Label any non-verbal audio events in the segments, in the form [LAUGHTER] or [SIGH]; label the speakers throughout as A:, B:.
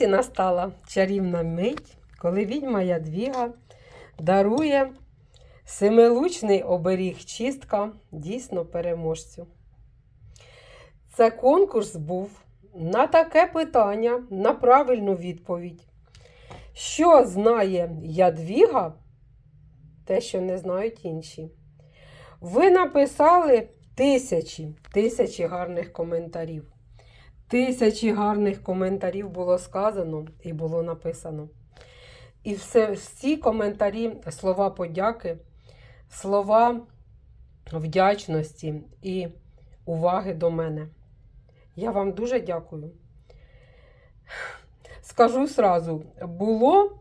A: І настала чарівна мить, коли відьма Ядвіга дарує семилучний оберіг чистка дійсно переможцю. Це конкурс був на таке питання, на правильну відповідь. Що знає Ядвіга, те, що не знають інші. Ви написали тисячі, тисячі гарних коментарів. Тисячі гарних коментарів було сказано і було написано. І все, всі коментарі, слова подяки, слова вдячності і уваги до мене. Я вам дуже дякую. Скажу сразу, було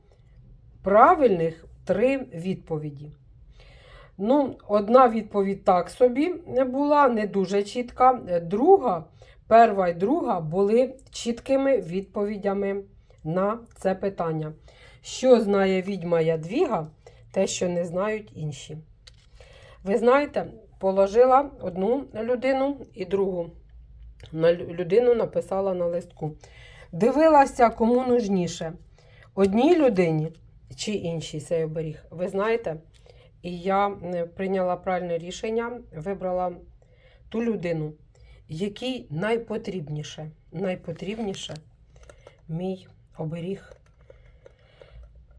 A: правильних три відповіді. Ну, одна відповідь так собі була, не дуже чітка. Друга, перша і друга були чіткими відповідями на це питання. Що знає відьма Ядвіга, те, що не знають інші. Ви знаєте, положила одну людину і другу на людину написала на листку. Дивилася, кому нужніше. Одній людині чи іншій цей оберіг. Ви знаєте, і я е, прийняла правильне рішення, вибрала ту людину, якій найпотрібніше, найпотрібніше мій оберіг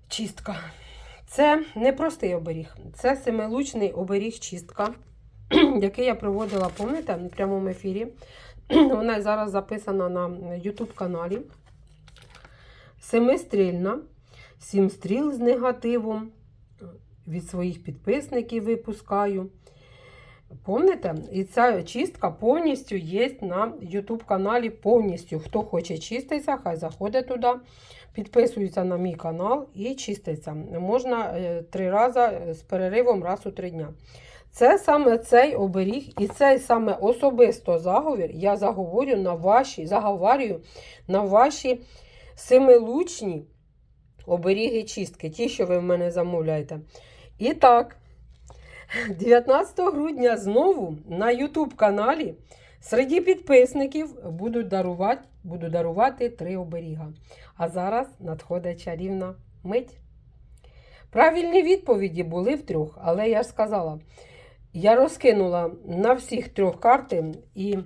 A: чистка. Це не простий оберіг, це семилучний оберіг чистка, [CLEARS THROAT] який я проводила, пам'ятаєте, в прямому ефірі. [CLEARS THROAT] Вона зараз записана на YouTube каналі. Семистрільна, сім стріл з негативом. Від своїх підписників випускаю. Помните? І ця чистка повністю є на YouTube каналі. Повністю. Хто хоче чиститися, хай заходить туди, підписується на мій канал і чиститься. Можна е, три рази з переривом раз у три дня. Це саме цей оберіг і цей саме особисто заговір я заговорю на ваші, заговарюю на ваші семилучні оберіги чистки, ті, що ви в мене замовляєте. І так, 19 грудня знову на YouTube каналі серед підписників буду дарувати, буду дарувати три оберіга. А зараз надходить чарівна мить. Правильні відповіді були в трьох, але я ж сказала, я розкинула на всіх трьох карти, і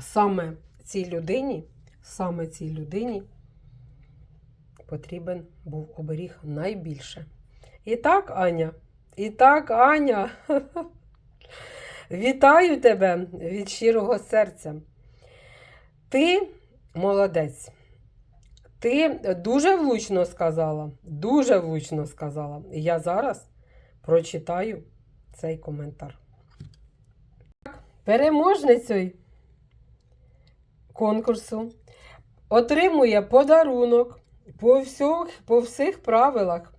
A: саме цій людині, саме цій людині потрібен був оберіг найбільше. І так, Аня, і так, Аня, вітаю тебе від щирого серця. Ти молодець. Ти дуже влучно сказала, дуже влучно сказала. І я зараз прочитаю цей коментар. Переможницею конкурсу отримує подарунок по всіх, по всіх правилах.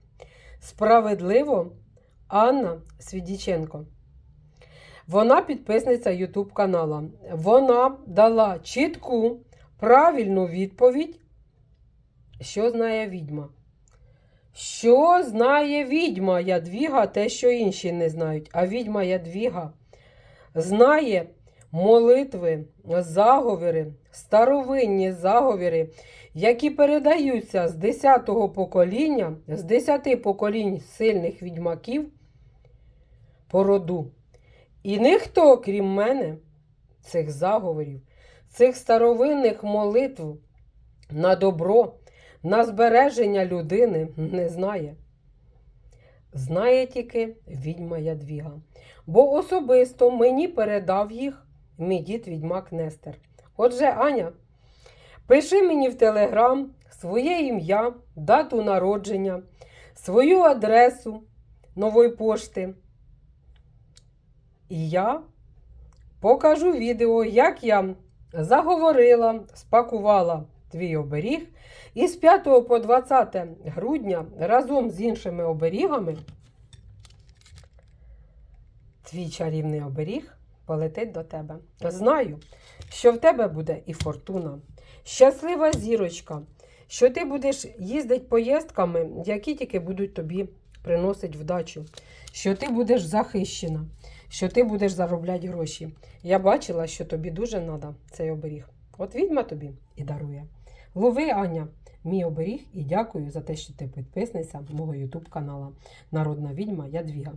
A: Справедливо Анна Свідіченко. Вона підписниця YouTube канала. Вона дала чітку, правильну відповідь, що знає відьма. Що знає відьма Ядвіга, те, що інші не знають. А відьма Ядвіга знає молитви, заговори, старовинні заговори, які передаються з 10-го покоління, з 10 поколінь сильних відьмаків по роду. І ніхто, крім мене, цих заговорів, цих старовинних молитв на добро, на збереження людини не знає. Знає тільки відьма Ядвіга. Бо особисто мені передав їх мій дід відьмак Нестер. Отже, Аня, пиши мені в телеграм своє ім'я, дату народження, свою адресу нової пошти. І я покажу відео, як я заговорила, спакувала твій оберіг. І з 5 по 20 грудня разом з іншими оберігами твій чарівний оберіг полетить до тебе. Знаю, що в тебе буде і фортуна, щаслива зірочка, що ти будеш їздити поїздками, які тільки будуть тобі приносити вдачу, що ти будеш захищена, що ти будеш заробляти гроші. Я бачила, що тобі дуже треба цей оберіг. От відьма тобі і дарує. Лови, Аня, мій оберіг і дякую за те, що ти підписниця мого YouTube каналу Народна відьма Ядвіга.